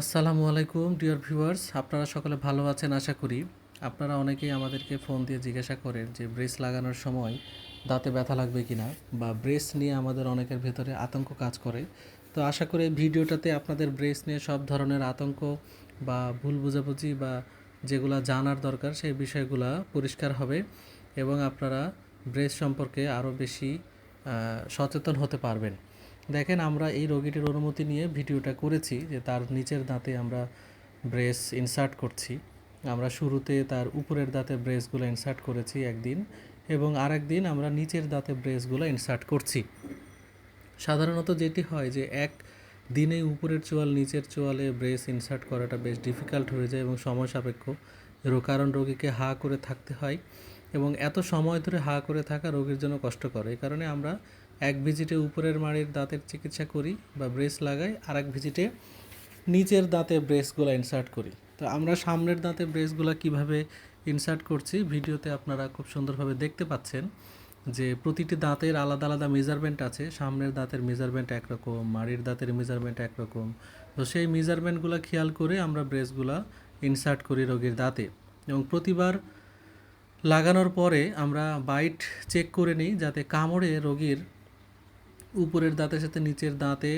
আসসালামু আলাইকুম, dear viewers. আপনারা সকলে ভালো আছেন, আশা করি। আপনারা অনেকেই আমাদেরকে ফোন দিয়ে জিজ্ঞাসা করেন যে, ব্রেস লাগানোর সময় দাঁতে ব্যথা লাগবে কি না বা ব্রেস নিয়ে আমাদের অনেকের ভেতরে আতঙ্ক কাজ করে। তো আশা করি ভিডিওটাতে আপনাদের ব্রেস নিয়ে সব ধরনের আতঙ্ক বা ভুল বোঝাবুঝি বা যেগুলা জানার দরকার, সেই বিষয়গুলো পরিষ্কার হবে এবং আপনারা ব্রেস সম্পর্কে আরও বেশি সচেতন হতে পারবেন। দেখেন, আমরা এই রোগীটির অনুমতি নিয়ে ভিডিওটা করেছি যে তার নিচের দাঁতে আমরা ব্রেস ইনসার্ট করছি। আমরা শুরুতে তার উপরের দাঁতে ব্রেসগুলো ইনসার্ট করেছি একদিন এবং আরেক দিন আমরা নিচের দাঁতে ব্রেসগুলো ইনসার্ট করছি। সাধারণত যেটি হয় যে এক দিনে উপরের চোয়াল, নিচের চোয়ালে ব্রেস ইনসার্ট করাটা বেশ ডিফিকাল্ট হয়ে যায় এবং সময় সাপেক্ষ। এর কারণ রোগীকে হা করে থাকতে হয় এবং এত সময় ধরে হা করে থাকা রোগীর জন্য কষ্টকর। এই কারণে আমরা এক ভিজিটে উপরের মাড়ির দাঁতের চিকিৎসা করি বা ব্রেস লাগাই আর এক ভিজিটে নিচের দাঁতে ব্রেসগুলো ইনসার্ট করি। তো আমরা সামনের দাঁতে ব্রেসগুলো কীভাবে ইনসার্ট করছি ভিডিওতে আপনারা খুব সুন্দরভাবে দেখতে পাচ্ছেন যে প্রতিটি দাঁতের আলাদা আলাদা মেজারমেন্ট আছে। সামনের দাঁতের মেজারমেন্ট একরকম, মাড়ির দাঁতের মেজারমেন্ট একরকম। তো সেই মেজারমেন্টগুলো খেয়াল করে আমরা ব্রেসগুলো ইনসার্ট করি রোগীর দাঁতে। এবং প্রতিবার লাগানোর পরে আমরা বাইট চেক করে নিই যাতে কামড়ে রোগীর উপরের দাঁতের সাথে নিচের দাঁতে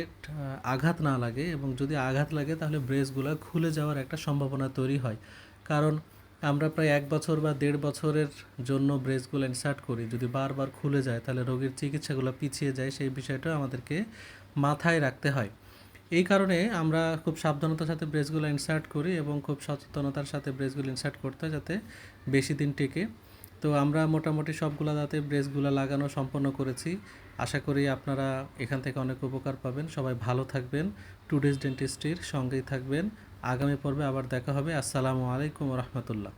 আঘাত না লাগে এবং যদি আঘাত লাগে তাহলে ব্রেসগুলো খুলে যাওয়ার একটা সম্ভাবনা তৈরি হয়। কারণ আমরা প্রায় এক বছর বা দেড় বছরের জন্য ব্রেসগুলো ইনসার্ট করি। যদি বারবার খুলে যায় তাহলে রোগীর চিকিৎসাগুলো পিছিয়ে যায়, সেই বিষয়টা আমাদেরকে মাথায় রাখতে হয়। এই কারণে আমরা খুব সাবধানতার সাথে ব্রেসগুলো ইনসার্ট করি এবং খুব সচেতনতার সাথে ব্রেসগুলো ইনসার্ট করতে হয় যাতে বেশি দিন টেকে। তো আমরা মোটামুটি সবগুলো দাঁতে ব্রেসগুলো লাগানো সম্পন্ন করেছি। আশা করি আপনারা এখান থেকে অনেক উপকার পাবেন। সবাই ভালো থাকবেন। টুডেজ ডেন্টিস্ট্রির সঙ্গেই থাকবেন। আগামী পর্বে আবার দেখা হবে। আসসালামু আলাইকুম রহমতুল্লাহ।